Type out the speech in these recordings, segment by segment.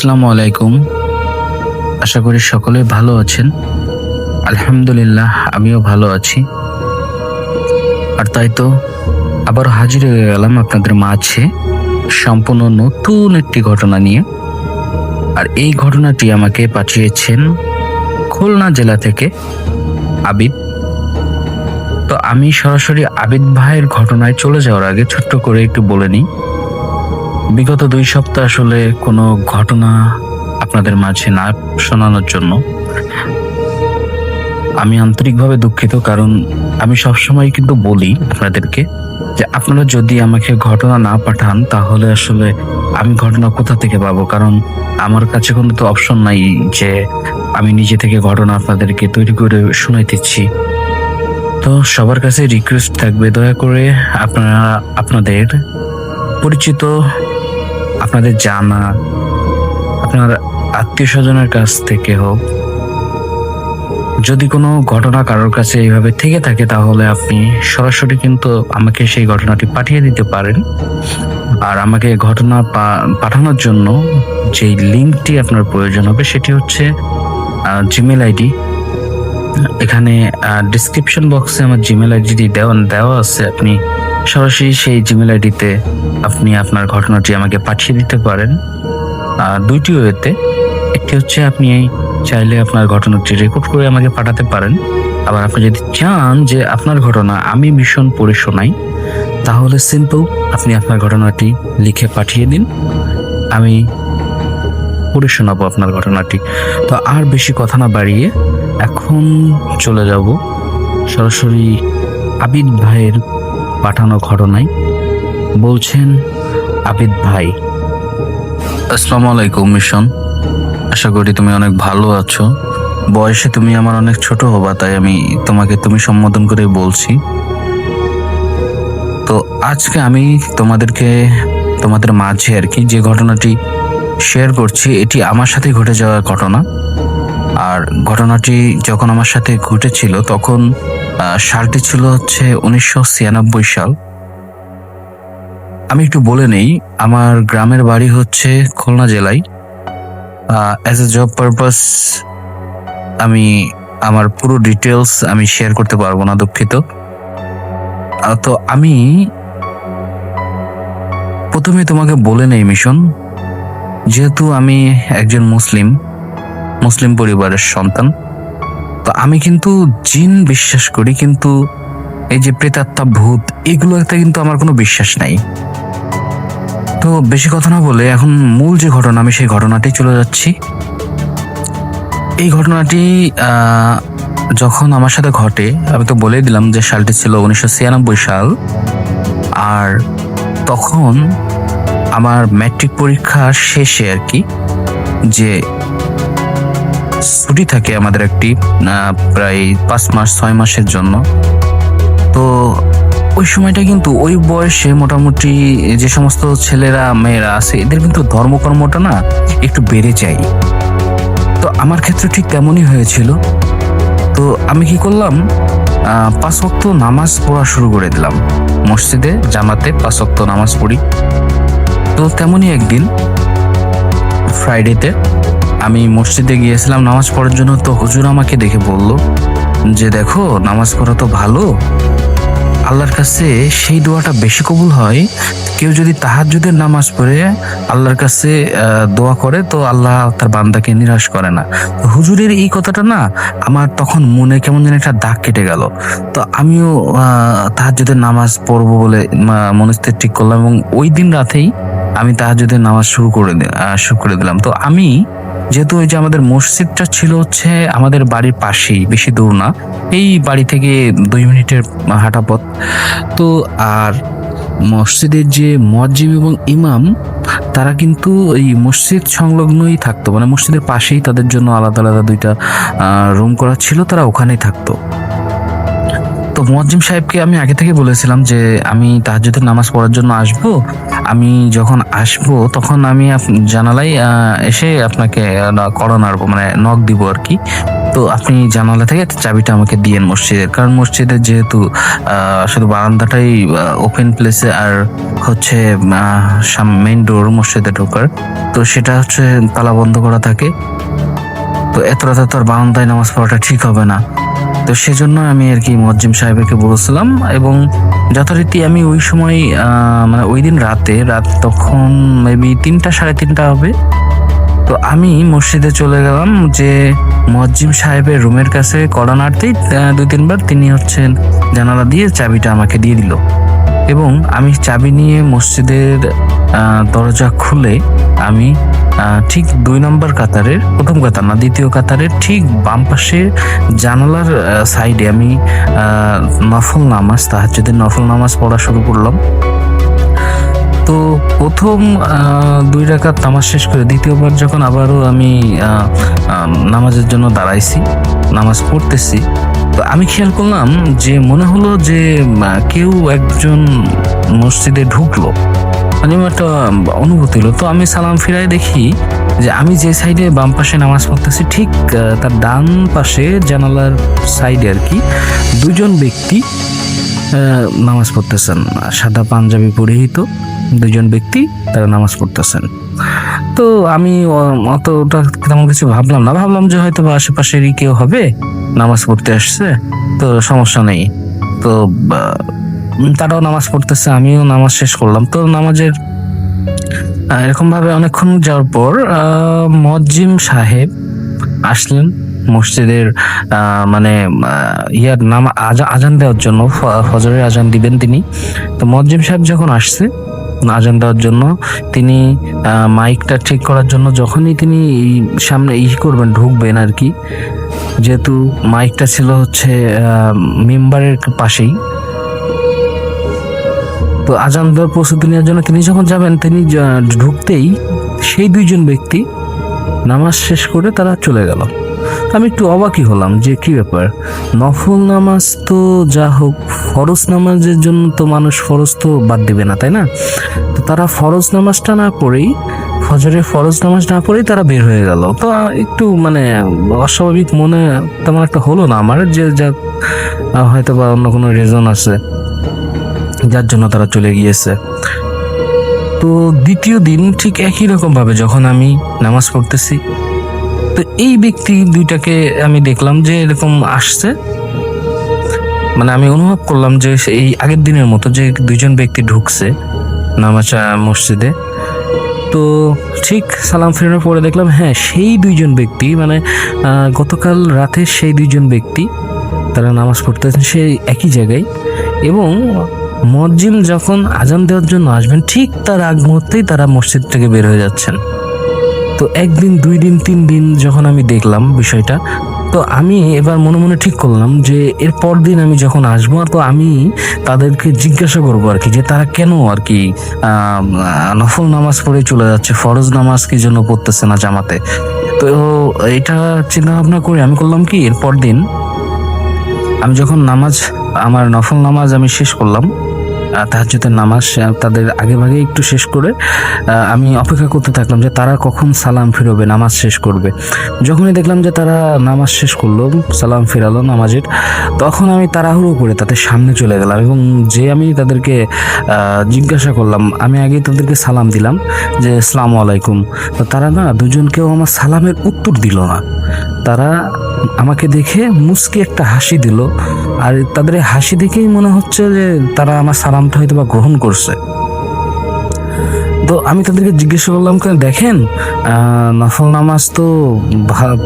আসসালামু আলাইকুম। আশা করি সকলে ভালো আছেন। আলহামদুলিল্লাহ, আমিও ভালো আছি। আর তাই তো আবার হাজির হয়ে গেলাম আপনাদের মাঝে সম্পূর্ণ নতুন একটি ঘটনা নিয়ে। আর এই ঘটনাটি আমাকে পাঠিয়েছেন খুলনা জেলা থেকে আবিদ। তো আমি সরাসরি আবিদ ভাইয়ের ঘটনায় চলে যাওয়ার আগে ছোট্ট করে একটু বলে নিই। বিগত দুই সপ্তাহ আসলে কোনো ঘটনা আপনাদের মাঝে না শোনানোর জন্য আমি আন্তরিকভাবে দুঃখিত, কারণ আমি সবসময় কিন্তু বলি আপনাদেরকে যে আপনারা যদি আমাকে ঘটনা না পাঠান, তাহলে আসলে আমি ঘটনা কোথা থেকে পাবো? কারণ আমার কাছে কোনো তো অপশন নাই যে আমি নিজে থেকে ঘটনা আপনাদেরকে তৈরি করে শোনাইতেছি তো সবার কাছে রিকোয়েস্ট থাকবে, দয়া করে আপনারা, আপনাদের পরিচিত আপনাদের জানা আপনার আত্মীয় স্বজনের কাছ থেকে হোক, যদি কোনো ঘটনা কারোর কাছে এইভাবে থেকে থাকে, তাহলে আপনি সরাসরি কিন্তু আমাকে সেই ঘটনাটি পাঠিয়ে দিতে পারেন। আর আমাকে ঘটনা পাঠানোর জন্য যেই লিঙ্কটি আপনার প্রয়োজন হবে, সেটি হচ্ছে জিমেল আইডি। এখানে ডিসক্রিপশন বক্সে আমার জিমেল আইডিটি দেওয়া দেওয়া আছে, আপনি সরাসরি সেই জিমেল আইডিতে আপনি আপনার ঘটনাটি আমাকে পাঠিয়ে দিতে পারেন। দুইটি ওয়েতে, একটি হচ্ছে আপনি চাইলে আপনার ঘটনাটি রেকর্ড করে আমাকে পাঠাতে পারেন। আবার আপনি যদি চান যে আপনার ঘটনা আমি ভীষণ পড়ে শোনাই, তাহলে সিম্পল আপনি আপনার ঘটনাটি লিখে পাঠিয়ে দিন। আমি পড়ে শোনাবো আপনার ঘটনাটি। তো আর বেশি কথা না বাড়িয়ে এখন চলে যাব। সরাসরি আবিদ ভাইয়ের পাঠানো ঘটনায় বলছেন আবিদ ভাই। আসসালামু আলাইকুম মিশন। আশা করি তুমি অনেক ভালো আছো। বয়সে তুমি আমার অনেক ছোট হবা, তাই আমি তোমাকে তুমি সম্বোধন করে বলছি। তো আজকে আমি তোমাদেরকে, তোমাদের মাঝে আর কি যে ঘটনাটি শেয়ার করছি, এটি আমার সাথে ঘটে যাওয়া ঘটনা। আর ঘটনাটি যখন আমার সাথে ঘটেছিল তখন সালটি ছিল হচ্ছে উনিশশো ছিয়ানব্বই সাল। আমি একটু বলে নেই, আমার গ্রামের বাড়ি হচ্ছে খুলনা জেলায়। অ্যাজ এ জব পারপাস আমি, আমার পুরো ডিটেলস আমি শেয়ার করতে পারব না দুঃখিত। তো আমি প্রথমে তোমাকে বলে নেই মিশন, যেহেতু আমি একজন মুসলিম মুসলিম পরিবারের সন্তান। তো আমি কিন্তু জিন বিশ্বাস করি, কিন্তু এই যে প্রেতাত্মা, ভূত, এগুলোতে কিন্তু আমার কোনো বিশ্বাস নাই। তো বেশি কথা না বলে এখন মূল যে ঘটনা, আমি সেই ঘটনাটি চলে যাচ্ছি। এই ঘটনাটি যখন আমার সাথে ঘটে, আমি তো বলেই দিলাম যে সালটি ছিল উনিশশো ছিয়ানব্বই সাল। আর তখন আমার ম্যাট্রিক পরীক্ষা শেষে আর কি, যে ছুটি থাকে আমাদের একটি প্রায় পাঁচ মাস, ছয় মাসের জন্য। তো ওই সময়টা কিন্তু ওই বয়সে মোটামুটি যে সমস্ত ছেলেরা, মেয়েরা আছে, এদের কিন্তু ধর্মকর্মটা না একটু বেড়ে যায়। তো আমার ক্ষেত্রে ঠিক তেমনই হয়েছিল। তো আমি কি করলাম পাঁচ ওয়াক্ত নামাজ পড়া শুরু করে দিলাম। মসজিদে, জামাতে পাঁচ ওয়াক্ত নামাজ পড়ি। তো তেমনই একদিন ফ্রাইডেতে আমি মসজিদে গিয়েছিলাম, নামাজ পড়ার জন্য তো হুজুর আমাকে দেখে বলল যে, দেখো, নামাজ পড়া তো ভালো। আল্লাহর কাছে সেই দোয়াটা বেশি কবুল হয়। কেউ যদি তাহাজ্জুদের নামাজ পড়ে আল্লাহর কাছে দোয়া করে, তো আল্লাহ তার বান্দাকে নিরাশ করে না। হুজুরের এই কথাটা না, আমার তখন মনে কেমন যেন একটা দাগ কেটে গেল। তো আমিও তাহাজ্জুদের নামাজ পড়ব বলে মনস্থির ঠিক করলাম এবং ওই দিন রাতেই আমি তাহাজ্জুদের নামাজ শুরু করে শুরু করে দিলাম। তো আমি যেহেতু ওই যে আমাদের মসজিদটা ছিল হচ্ছে আমাদের বাড়ির পাশেই, বেশি দূর না। এই বাড়ি থেকে দুই মিনিটের হাঁটা পথ। তো আর মসজিদের যে মসজিদ এবং ইমাম, তারা কিন্তু এই মসজিদ সংলগ্নই থাকতো। মানে মসজিদের পাশেই তাদের জন্য আলাদা আলাদা দুইটা রুম করা ছিল, তারা ওখানেই থাকতো। তো মুয়াজ্জিম সাহেবকে আমি আগে থেকে বলেছিলাম যে আমি তাহাজ্জুদের নামাজ পড়ার জন্য আসব। আমি যখন আসব, তখন আমি জানালাই এসে আপনাকে কড়া নাড়বো মানে নখ দিব আর কি। তো আপনি জানালা থেকে চাবিটা আমাকে দিয়েন মসজিদের, কারণ মসজিদের যেহেতু শুধু বারান্দাটাই ওপেন প্লেসে আর হচ্ছে মেইন ডোর মসজিদে ঢোকার। তো সেটা হচ্ছে তালা বন্ধ করা থাকে। তো এত রাতে তো আর বারান্দায় নামাজ পড়াটা ঠিক হবে না। তো সেজন্য আমি আর কি মজ্জিম সাহেবকে বলেছিলাম এবং যথারীতি আমি ওই সময় মানে ওই দিন রাতে, রাত তখন মেবি তিনটা, সাড়ে তিনটা হবে, তো আমি মসজিদে চলে গেলাম যে মজ্জিম সাহেবের রুমের কাছে নাড়তেই দুই তিনবার তিনি হচ্ছেন জানালা দিয়ে চাবিটা আমাকে দিয়ে দিল। এবং আমি চাবি নিয়ে মসজিদের দরজা খুলে আমি ঠিক দুই নম্বর কাতারের, প্রথম কাতার না, দ্বিতীয় কাতারের ঠিক বাম পাশে জানালার সাইডে আমি নফল নামাজ, তাহাজ্জুদের নফল নামাজ পড়া শুরু করলাম। তো প্রথম দুই রাকাত নামাজ শেষ করে দ্বিতীয়বার যখন আবারও আমি নামাজের জন্য দাঁড়াইছি, নামাজ পড়তেছি, তো আমি খেয়াল করলাম যে মনে হলো যে কেউ একজন মসজিদে ঢুকলো। আমার একটা অনুভূতি হলো। তো আমি সালাম ফিরাই দেখি যে আমি যে সাইডে বাম পাশে নামাজ পড়তেছি, ঠিক তার ডান পাশে জানালার সাইডে আর কি দুজন ব্যক্তি নামাজ পড়তেছেন। সাদা পাঞ্জাবি পরিহিত দুজন ব্যক্তি তারা নামাজ পড়তেছেন। তো আমি অতটা তেমন কিছু ভাবলাম না। ভাবলাম যে হয়তো বা আশেপাশেরই কেউ হবে, নামাজ পড়তে আসছে, তো সমস্যা নেই। তো তারাও নামাজ পড়তেছে আমিও নামাজ শেষ করলাম। তো নামাজের এরকম ভাবে অনেকক্ষণ যাওয়ার পর আহ, মজ্জিম সাহেব আসলেন মসজিদের মানে ইয়ার নাম আজা- আজান দেওয়ার জন্য ফজরের আজান দিবেন তিনি। তো মজ্জিম সাহেব যখন আসছে আজান দেওয়ার জন্য তিনি মাইকটা ঠিক করার জন্য যখনই তিনি সামনে ই করবেন ঢুকবেন আর কি যেহেতু মাইকটা ছিল হচ্ছে মেম্বারের পাশেই তো আজান দেওয়ার প্রস্তুতি নেওয়ার জন্য তিনি যখন যাবেন, তিনি ঢুকতেই সেই দুইজন ব্যক্তি নামাজ শেষ করে তারা চলে গেল। আমি একটু অবাকই হলাম যে কি ব্যাপার? নফল নামাজ তো যা হোক, ফরজ নামাজের জন্য তো মানুষ ফরজ তো বাদ দিবে না, তাই না? তো তারা ফরজ নামাজটা না পড়েই, ফজরের ফরজ নামাজ না পড়েই তারা বের হয়ে গেল। তো একটু মানে অস্বাভাবিক মনে তেমন একটা হলো না আমার, যে যা হয়তো বা অন্য কোনো রিজন আছে। যার জন্য তারা চলে গিয়েছে। তো দ্বিতীয় দিন ঠিক একই রকম ভাবে যখন আমি নামাজ পড়তেছি, তো এই ব্যক্তি দুইটাকে আমি দেখলাম যে এরকম আসছে। মানে আমি অনুভব করলাম যে এই আগের দিনের মতো যে দুইজন ব্যক্তি ঢুকছে নামাজ মসজিদে। তো ঠিক সালাম ফেরানোর পরে দেখলাম হ্যাঁ সেই দুইজন ব্যক্তি মানে গতকাল রাতে সেই দুইজন ব্যক্তি তারা নামাজ পড়তেছেন সেই একই জায়গায় এবং মজ্জিম যখন আজান দেওয়ার জন্য আসবেন, ঠিক তার আগ মুহূর্তেই তারা মসজিদ থেকে বের হয়ে যাচ্ছেন। তো একদিন, দুই দিন, তিন দিন যখন আমি দেখলাম বিষয়টা, তো আমি এবার মনে মনে ঠিক করলাম যে এর দিন আমি যখন আসব, তো আমি তাদেরকে জিজ্ঞাসা করব আর কি, যে তারা কেন আর কি নফল নামাজ পড়ে চলে যাচ্ছে, ফরজ নামাজ কি জন্য পড়তেছে না জামাতে? তো এটা চিন্তা ভাবনা করে আমি করলাম কি, এর দিন আমি যখন নামাজ, আমার নফল নামাজ আমি শেষ করলাম তাহাজ্জুদের নামাজ তাদের আগে ভাগে একটু শেষ করে আমি অপেক্ষা করতে থাকলাম যে তারা কখন সালাম ফিরবে, নামাজ শেষ করবে। যখনই দেখলাম যে তারা নামাজ শেষ করল, সালাম ফিরালো নামাজের, তখন আমি তাড়াহুড়ো করে তাদের সামনে চলে গেলাম এবং যে আমি তাদেরকে জিজ্ঞাসা করলাম, আমি আগে তাদেরকে সালাম দিলাম যে, আসসালামু আলাইকুম। তো তারা না দুজনকেও আমার সালামের উত্তর দিল না। তারা আমাকে দেখে মুসকে একটা হাসি দিল। আর তাদের হাসি দেখেই মনে হচ্ছে যে তারা আমার সালামটা হয়তো বা গ্রহণ করছে। তো আমি তাদেরকে জিজ্ঞেস করলাম দেখেন নফল নামাজ তো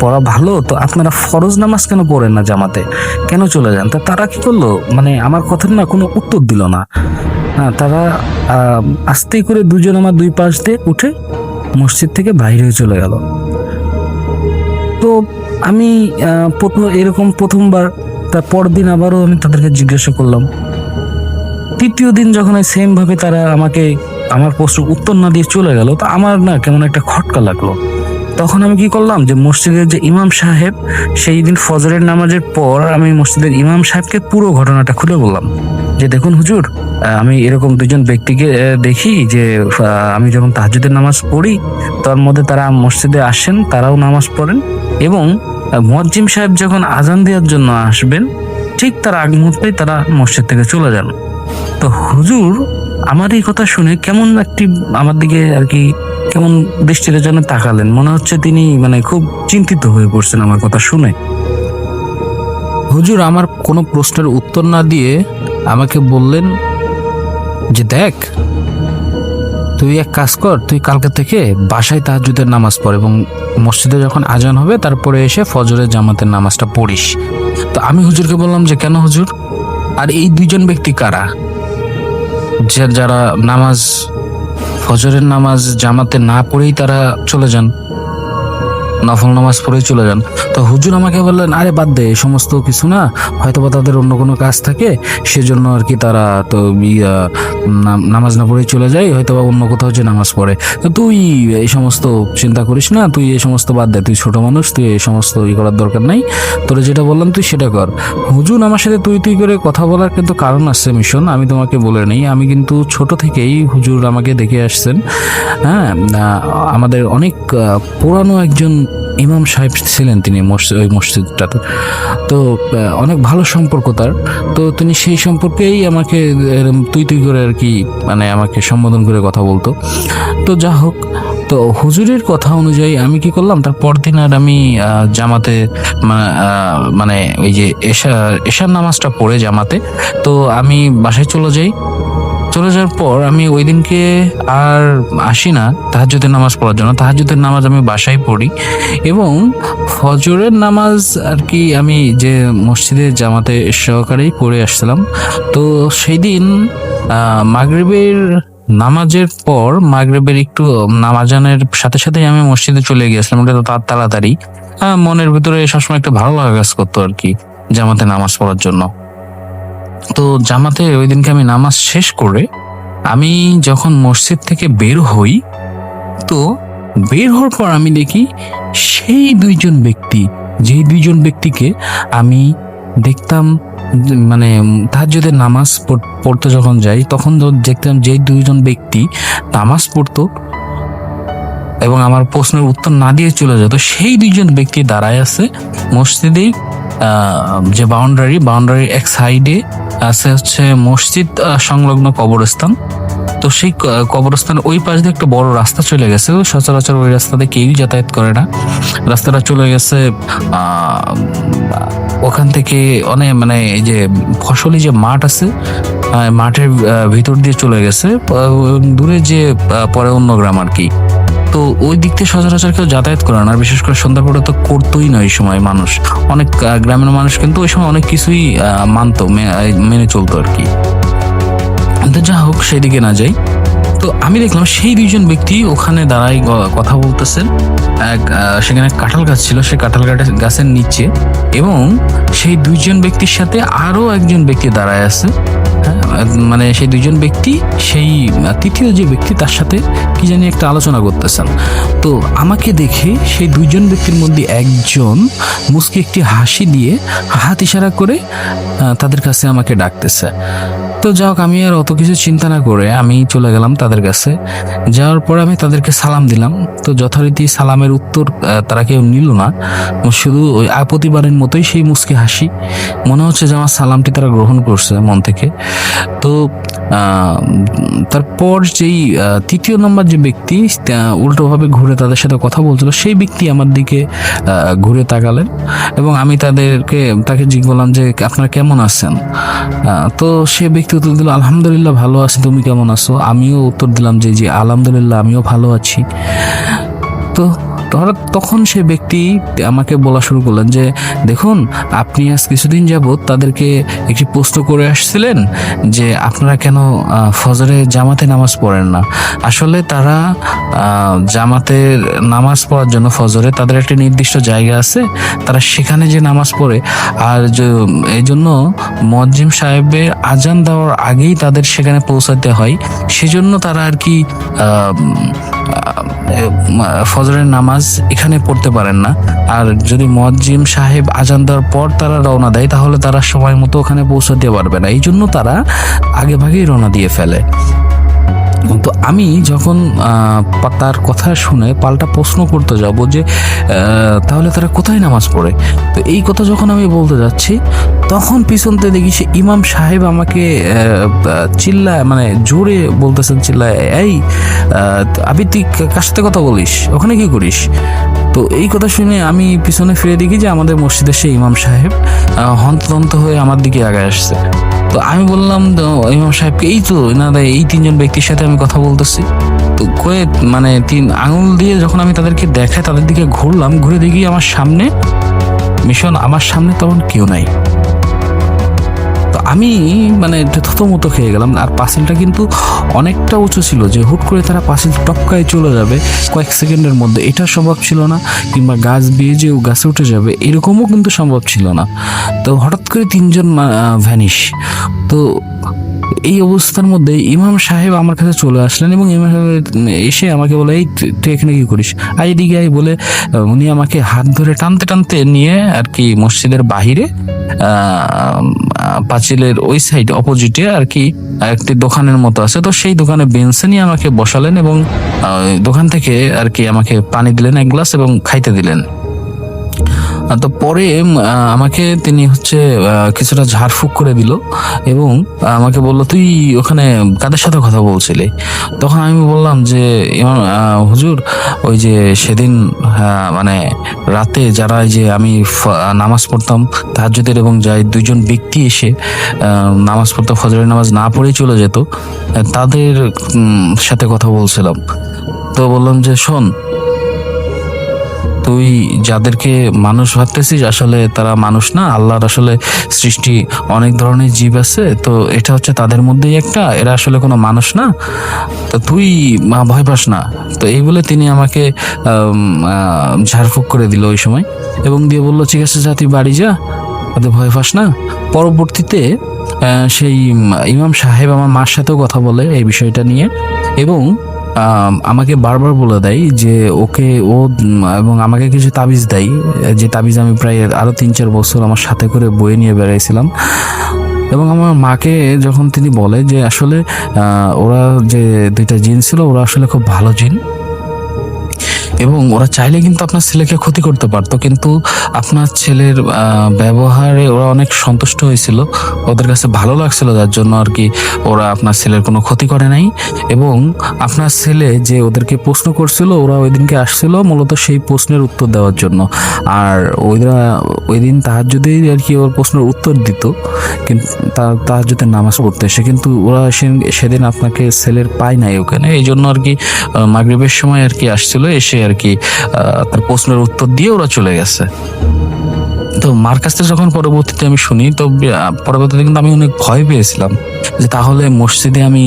পড়া ভালো তো আপনারা ফরজ নামাজ কেন পড়েন না জামাতে? কেন চলে যান? তা তারা কি করল? মানে আমার কথার না কোনো উত্তর দিল না। হ্যাঁ তারা আহ, আস্তে করে দুজন আমার দুই পাশ দিয়ে উঠে মসজিদ থেকে বাইরে চলে গেল। তো আমি প্রথম এরকম প্রথমবার তার পরদিন আবারও আমি তাদেরকে জিজ্ঞাসা করলাম। তৃতীয় দিন যখন সেম ভাবে তারা আমাকে আমার প্রশ্ন উত্তর না দিয়ে চলে গেল, তো আমার না কেমন একটা খটকা লাগল। তখন আমি কি করলাম যে মসজিদের যে ইমাম সাহেব, সেই দিন ফজরের নামাজের পর আমি মসজিদের ইমাম সাহেবকে পুরো ঘটনাটা খুলে বললাম। যে দেখুন হুজুর আমি এরকম দুজন ব্যক্তিকে দেখি যে আমি যখন তাহাজুদের নামাজ পড়ি, তার মধ্যে তারা মসজিদে আসেন, তারাও নামাজ পড়েন এবং মুয়াজ্জিম সাহেব যখন আজান দেওয়ার জন্য আসবেন, ঠিক তার আগ মুহূর্তেই তারা মসজিদ থেকে চলে যান। তো হুজুর, আমার এই কথা শুনে কেমন একটি আমার দিকে আর কি কেমন দৃষ্টিতে যেন তাকালেন। মনে হচ্ছে তিনি মানে খুব চিন্তিত হয়ে পড়ছেন আমার কথা শুনে। হুজুর, আমার কোনো প্রশ্নের উত্তর না দিয়ে আমাকে বললেন যে, দেখ, তুই এক কাজ কর, তুই কালকে থেকে বাসায় তাহাজুদের নামাজ পড় এবং মসজিদে যখন আজান হবে, তারপরে এসে ফজরের জামাতের নামাজটা পড়িস। তো আমি হুজুরকে বললাম যে, কেন হুজুর? আর এই দুইজন ব্যক্তি কারা? যারা নামাজ, ফজরের নামাজ জামাতে না পড়েই তারা চলে যান? নফল নামাজ পড়েই চলে যান। তো হুজুর আমাকে বললেন, আরে বাদ দে, এই সমস্ত কিছু না হয়তো বা তাদের অন্য কোনো কাজ থাকে, সেজন্য আর কি তারা তো নাম- নামাজ না পড়েই চলে যায় হয়তো বা অন্য কোথাও যে নামাজ পড়ে। তো তুই এই সমস্ত চিন্তা করিস না, তুই এই সমস্ত বাদ দে, তুই ছোট মানুষ, তুই এই সমস্ত ই করার দরকার নাই। তোর যেটা বললাম তুই সেটা কর। হুজুর আমার সাথে তুই তুই করে কথা বলার কিন্তু কারণ আছে মিশন, আমি তোমাকে বলে নেই, আমি কিন্তু ছোট থেকেই হুজুর আমাকে দেখে আসছেন। হ্যাঁ আমাদের অনেক পুরানো একজন ইমাম সাহেব ছিলেন তিনি মসজিদ, ওই মসজিদটাতে। তো অনেক ভালো সম্পর্ক তার। তো তিনি সেই সম্পর্কেই আমাকে তুই তুই করে আর কি মানে আমাকে সম্বোধন করে কথা বলতো। তো যা হোক, তো হুজুরের কথা অনুযায়ী আমি কি করলাম, তার পরদিন আর আমি জামাতে মানে ওই যে এশা, এশার নামাজটা পড়ে জামাতে। তো আমি বাসায় চলে যাই। চলে যাওয়ার পর আমি ওই দিনকে আর আসি না তাহাজুদের নামাজ পড়ার জন্য। তাহাজুদের নামাজ আমি বাসায় পড়ি এবং ফজরের নামাজ আর কি আমি যে মসজিদে জামাতে সহকারেই পড়ে আসছিলাম। তো সেই দিন মাগরিবের নামাজের পর মাগরিবের একটু নামাজানের সাথে সাথে আমি মসজিদে চলে গিয়েছিলাম। ওটা তো তার তাড়াতাড়ি। মনের ভিতরে সবসময় একটা ভালো লাগা কাজ করতো আর কি জামাতে নামাজ পড়ার জন্য। তো জামাতে ওই দিনকে আমি নামাজ শেষ করে আমি যখন মসজিদ থেকে বের হই, তো বের হওয়ার পর আমি দেখি সেই দুইজন ব্যক্তি, যেই দুইজন ব্যক্তিকে আমি দেখতাম যে মানে তাহাজ্জুদের নামাজ পড়- পড়তে যখন যাই, তখন দেখতাম যেই দুইজন ব্যক্তি নামাজ পড়তো এবং আমার প্রশ্নের উত্তর না দিয়ে চলে যেত সেই দুইজন ব্যক্তি দাঁড়ায় আছে মসজিদেই আহ, যে বাউন্ডারি বাউন্ডারির এক সাইডে আছে হচ্ছে মসজিদ সংলগ্ন কবরস্থান। তো সেই কবরস্থান ওই পাশ দিয়ে একটা বড় রাস্তা চলে গেছে। সচরাচর ওই রাস্তাতে কেউই যাতায়াত করে না। রাস্তাটা চলে গেছে ওখান থেকে অনেক মানে এই যে ফসলি যে মাঠ আছে মাঠের ভিতর দিয়ে চলে গেছে। দূরে যে পরে অন্য গ্রাম আর কি। তো ওই দিক থেকে সচরাচর কেউ যাতায়াত করে না, আর বিশেষ করে সন্ধ্যা পরে তো করতোই না ওই সময় মানুষ। অনেক গ্রামের মানুষ কিন্তু ওই সময় অনেক কিছুই মানতো মেনে চলতো আর কি। তো যা হোক, সেদিকে না যাই। তো আমি দেখলাম সেই দুইজন ব্যক্তি ওখানে দাঁড়াই কথা বলতেছেন। এক সেখানে কাঁঠাল গাছ ছিল, সেই কাঁঠাল গাছের নিচে। এবং সেই দুইজন ব্যক্তির সাথে আরও একজন ব্যক্তি দাঁড়ায় আছে। মানে সেই দুইজন ব্যক্তি, সেই তৃতীয় যে ব্যক্তি তার সাথে কি জানি একটা আলোচনা করতেছেন। তো আমাকে দেখে সেই দুইজন ব্যক্তির মধ্যে একজন মুসকে একটি হাসি দিয়ে হাত ইশারা করে তাদের কাছে আমাকে ডাকতেছে। তো যাই হোক আমি আর অত কিছু চিন্তা না করে আমি চলে গেলাম তাদের কাছে। যাওয়ার পর আমি তাদেরকে সালাম দিলাম। তো যথারীতি সালামের উত্তর তারা কেউ নিল না। শুধু ওই প্রতিবারের মতোই সেই মুসকে হাসি। মনে হচ্ছে যে আমার সালামটি তারা গ্রহণ করছে মন থেকে। তো তারপর যেই তৃতীয় নম্বর যে ব্যক্তি উল্টোভাবে ঘুরে তাদের সাথে কথা বলছিল, সেই ব্যক্তি আমার দিকে ঘুরে তাকালেন এবং আমি তাদেরকে, তাকে জিজ্ঞেস করলাম যে, আপনারা কেমন আছেন? তো সে ব্যক্তি উত্তর দিল আলহামদুলিল্লাহ ভালো আছি, তুমি কেমন আছো? আমিও উত্তর দিলাম যে, জি, আলহামদুলিল্লাহ, আমিও ভালো আছি। তো হঠাৎ তখন সে ব্যক্তি আমাকে বলা শুরু করলেন যে, দেখুন, আপনি আজ কিছুদিন যাবৎ তাদেরকে একটি প্রশ্ন করে আসছিলেন যে, আপনারা কেন ফজরে জামাতে নামাজ পড়েন না? আসলে তারা জামাতের নামাজ পড়ার জন্য ফজরে তাদের একটি নির্দিষ্ট জায়গা আছে, তারা সেখানে যে নামাজ পড়ে, আর এই জন্য মজ্জিম সাহেবের আজান দেওয়ার আগেই তাদের সেখানে পৌঁছাতে হয়, সেজন্য তারা আর কি ফজরের নামাজ এখানে পড়তে পারেন না। আর যদি মজিম সাহেব আজান দেওয়ার পর তারা রওনা দেয়, তাহলে তারা সময় মতো ওখানে পৌঁছাতে পারবে না। এই জন্য তারা আগেভাগেই রওনা দিয়ে ফেলে। আমি যখন তার কথা শুনে পাল্টা প্রশ্ন করতে যাব যে তাহলে তারা কোথায় নামাজ পড়ে? তো এই কথা যখন আমি বলতে যাচ্ছি, তখন পিছনতে দেখি সে ইমাম সাহেব আমাকে চিল্লা মানে জোরে বলতেছেন, চিল্লায়, এই আবি, তুই কার সাথে কথা বলিস? ওখানে কি করিস? তো এই কথা শুনে আমি পিছনে ফিরে দেখি যে আমাদের মসজিদের সেই ইমাম সাহেব হন্তদন্ত হয়ে আমার দিকে আগায় আসছে। তো আমি বললাম ইমাম সাহেবকে এই তো না এই তিনজন ব্যক্তির সাথে আমি কথা বলতেছি। তো কয়ে মানে তিন আঙুল দিয়ে যখন আমি তাদেরকে দেখাই তাদের দিকে ঘুরলাম, ঘুরে দেখি আমার সামনে মিশন আমার সামনে তখন কেউ নাই। আমি মানে থতমতো খেয়ে গেলাম আর পাসিলটা কিন্তু অনেকটা উঁচু ছিল যে হুট করে তারা পাসিল টপকায় চলে যাবে কয়েক সেকেন্ডের মধ্যে। এটা সম্ভব ছিল না কিংবা গাছ বিয়ে যে ও গাছে উঠে যাবে এরকমও কিন্তু সম্ভব ছিল না। তো হঠাৎ করে তিনজন ভ্যানিশ তো এই অবস্থার মধ্যে ইমাম সাহেব আমার কাছে চলে আসলেন এবং ইমাম সাহেব এসে আমাকে বলে এই তুই- এখানে কি করিস? আর এদিকে আই বলে উনি আমাকে হাত ধরে টানতে টানতে নিয়ে আর কি মসজিদের বাহিরে আহ, পাঁচিলের ওই সাইড অপোজিটে আর কি একটি দোকানের মতো আছে। তো সেই দোকানে বেঞ্চে নিয়ে আমাকে বসালেন এবং দোকান থেকে আর কি আমাকে পানি দিলেন এক গ্লাস এবং খাইতে দিলেন। তো পরে আমাকে তিনি হচ্ছে কিছুটা ঝাড়ফুঁক করে দিল এবং আমাকে বলল, তুই ওখানে কাদের সাথে কথা বলছিলি? তখন আমি বললাম যে হুজুর, ওই যে সেদিন মানে রাতে যারা যে আমি নামাজ পড়তাম, তাহাজ্জুদের এবং যাই দুইজন ব্যক্তি এসে নামাজ পড়তে, ফজরের নামাজ না পড়েই চলে যেত, তাদের সাথে কথা বলছিলাম। তো বললাম যে, শোন তুই যাদেরকে মানুষ ভাবতেছিস, আসলে তারা মানুষ না, আল্লাহর আসলে সৃষ্টি অনেক ধরনের জীব আছে, তো এটা হচ্ছে তাদের মধ্যেই একটা, এরা আসলে কোনো মানুষ না। তো তুই ভয় পাস না। তো এই বলে তিনি আমাকে ঝাড়ফুঁক করে দিল ওই সময় এবং দিয়ে বলল, ঠিক আছে যা, তুই বাড়ি যা তাতে ভয় পাস না। পরবর্তীতে সেই ইমাম সাহেব আমার মার সাথেও কথা বলে এই বিষয়টা নিয়ে এবং আমাকে বারবার বলে দেয় যে ওকে ও এবং আমাকে কিছু তাবিজ দেয়। যে তাবিজ আমি প্রায় আরও তিন চার বছর আমার সাথে করে বয়ে নিয়ে বেড়াইছিলাম। এবং আমার মাকে যখন তিনি বলে যে আসলে ওরা যে দুইটা জিন ছিল, ওরা আসলে খুব ভালো জিন। এবং ওরা চাইলে কিন্তু আপনার ছেলেকে ক্ষতি করতে পারতো, কিন্তু আপনার ছেলের ব্যবহারে ওরা অনেক সন্তুষ্ট হয়েছিল। ওদের কাছে ভালো লাগছিল যার জন্য আর কি ওরা আপনার ছেলের কোনো ক্ষতি করে নাই। এবং আপনার ছেলে যে ওদেরকে প্রশ্ন করছিল, ওরা ওই দিনকে আসছিল মূলত সেই প্রশ্নের উত্তর দেওয়ার জন্য। আর ওইরা ওই দিন তাহার যদি আর কি ওর প্রশ্নের উত্তর দিত কিন্তু তাহার যদি নামাজ পড়তে এসে কিন্তু ওরা সেদিন আপনাকে ছেলের পায় নাই ওখানে। এই জন্য আর কি মাগরিবের সময় আর কি আসছিল, এসে আর কি তার প্রশ্নের উত্তর দিয়ে ওরা চলে গেছে। তো মার কাছ থেকে যখন পরবর্তীতে আমি শুনি, তো পরবর্তীতে কিন্তু আমি অনেক ভয় পেয়েছিলাম যে তাহলে মসজিদে আমি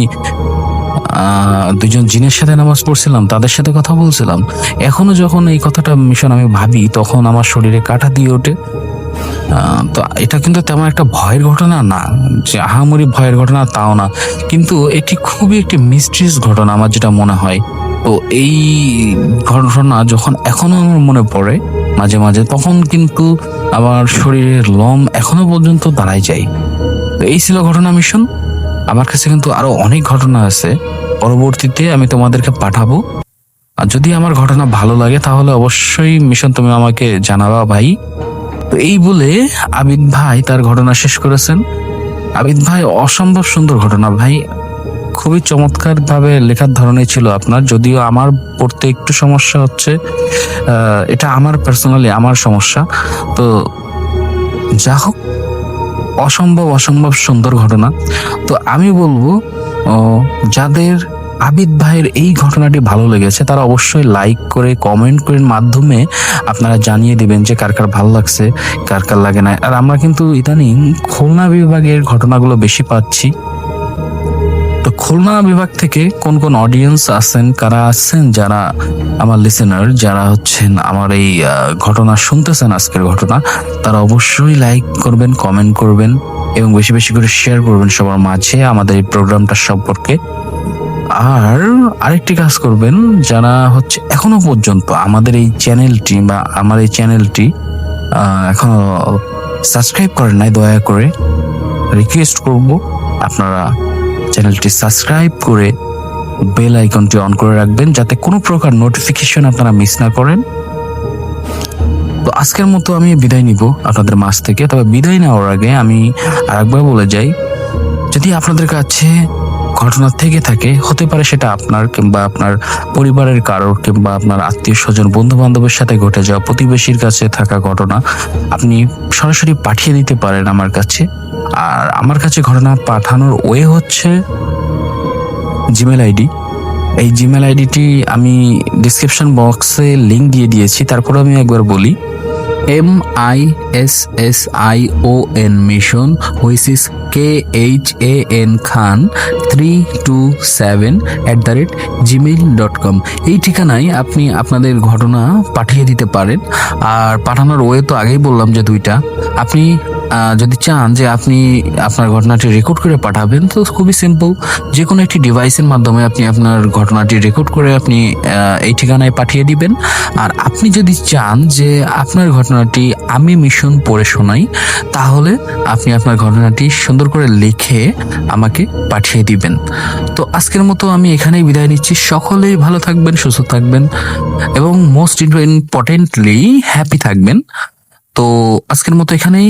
দুজন জিনের সাথে নামাজ পড়ছিলাম, তাদের সাথে কথা বলছিলাম। এখনও যখন এই কথাটা মিশন আমি ভাবি, তখন আমার শরীরে কাটা দিয়ে ওঠে। তো এটা কিন্তু তেমন একটা ভয়ের ঘটনা না, যে আহামরি ভয়ের ঘটনা, তাও না। কিন্তু এটি খুবই একটি মিস্ট্রিয়াস ঘটনা, আমার যেটা মনে হয়। তো এই ঘটনা যখন এখনও আমার মনে পড়ে মাঝে মাঝে, তখন কিন্তু আমার শরীরের লম এখনও পর্যন্ত দাঁড়ায় যায়। তো এই ছিল ঘটনা মিশন আমার কাছে কিন্তু আরও অনেক ঘটনা আছে। পরবর্তীতে আমি তোমাদেরকে পাঠাবো। আর যদি আমার ঘটনা ভালো লাগে, তাহলে অবশ্যই মিশন তুমি আমাকে জানাবা ভাই। তো এই বলে আবিদ ভাই তার ঘটনা শেষ করেছেন। আবিদ ভাই, অসম্ভব সুন্দর ঘটনা ভাই। খুবই চমৎকার ভাবে লেখার ধরনে ছিল আপনার, যদিও আমার পড়তে একটু সমস্যা হচ্ছে এটা আমার পার্সোনালি আমার সমস্যা। তো যা হোক, অসম্ভব অসম্ভব সুন্দর ঘটনা। তো আমি বলব যাদের আবিদ ভাইয়ের এই ঘটনাটি ভালো লেগেছে, তারা অবশ্যই লাইক করে কমেন্ট করে মাধ্যমে আপনারা জানিয়ে দিবেন যে কার কার ভালো লাগছে, কার কার লাগে না আর আমরা কিন্তু ইদানিং খুলনা বিভাগের ঘটনাগুলো বেশি পাচ্ছি। তো খুলনা বিভাগ থেকে কোন কোন অডিয়েন্স আছেন, কারা আছেন, যারা আমার লিসেনার যারা হচ্ছেন আমার এই ঘটনা শুনতেছেন আজকের ঘটনা, তারা অবশ্যই লাইক করবেন কমেন্ট করবেন এবং বেশি বেশি করে শেয়ার করবেন সবার মাঝে আমাদের এই প্রোগ্রামটা সম্পর্কে। আর আরেকটি কাজ করবেন, যারা হচ্ছে এখনও পর্যন্ত আমাদের এই চ্যানেলটি বা আমার এই চ্যানেলটি এখনও সাবস্ক্রাইব করেন নাই, দয়া করে রিকোয়েস্ট করব আপনারা চ্যানেলটি সাবস্ক্রাইব করে বেল আইকনটি অন করে রাখবেন যাতে কোনো প্রকার নোটিফিকেশন আপনারা মিস না করেন। তো আজকের মতো আমি বিদায় নিব আপনাদের মাছ থেকে। তবে বিদায় নেওয়ার আগে আমি আরেকবার বলে যাই, যদি আপনাদের কাছে ঘটনা থেকে থাকে, হতে পারে সেটা আপনার কিংবা আপনার পরিবারের কারোর কিংবা আপনার আত্মীয় স্বজন বন্ধু বান্ধবের সাথে ঘটে যাওয়া, প্রতিবেশীর কাছে থাকা ঘটনা আপনি সরাসরি পাঠিয়ে দিতে পারেন আমার কাছে। আর আমার কাছে ঘটনা পাঠানোর ওয়ে হচ্ছে জিমেল আইডি এই জিমেল আইডিটি আমি ডিসক্রিপশন বক্সে লিংক দিয়ে দিয়েছি তারপর আমি একবার বলি। M I S S I O N mission which is K H A N Khan three two seven at the rate gmail dot com এই ঠিকানায় আপনি আপনাদের ঘটনা পাঠিয়ে দিতে পারেন। আর পাঠানোর ওয়ে তো আগেই বললাম যে দুইটা। আপনি যদি চান যে আপনি আপনার ঘটনাটি রেকর্ড করে পাঠাবেন, তো খুবই সিম্পল যে কোনো একটি ডিভাইসের মাধ্যমে আপনি আপনার ঘটনাটি রেকর্ড করে আপনি এই ঠিকানায় পাঠিয়ে দিবেন। আর আপনি যদি চান যে আপনার ঘটনাটি আমি মিশন পড়ে শোনাই, তাহলে আপনি আপনার ঘটনাটি সুন্দর করে লিখে আমাকে পাঠিয়ে দিবেন। তো আজকের মতো আমি এখানেই বিদায় নিচ্ছি। সকলেই ভালো থাকবেন, সুস্থ থাকবেন, এবং মোস্ট ইম্পর্টেন্টলি হ্যাপি থাকবেন। তো আজকের মতো এখানেই।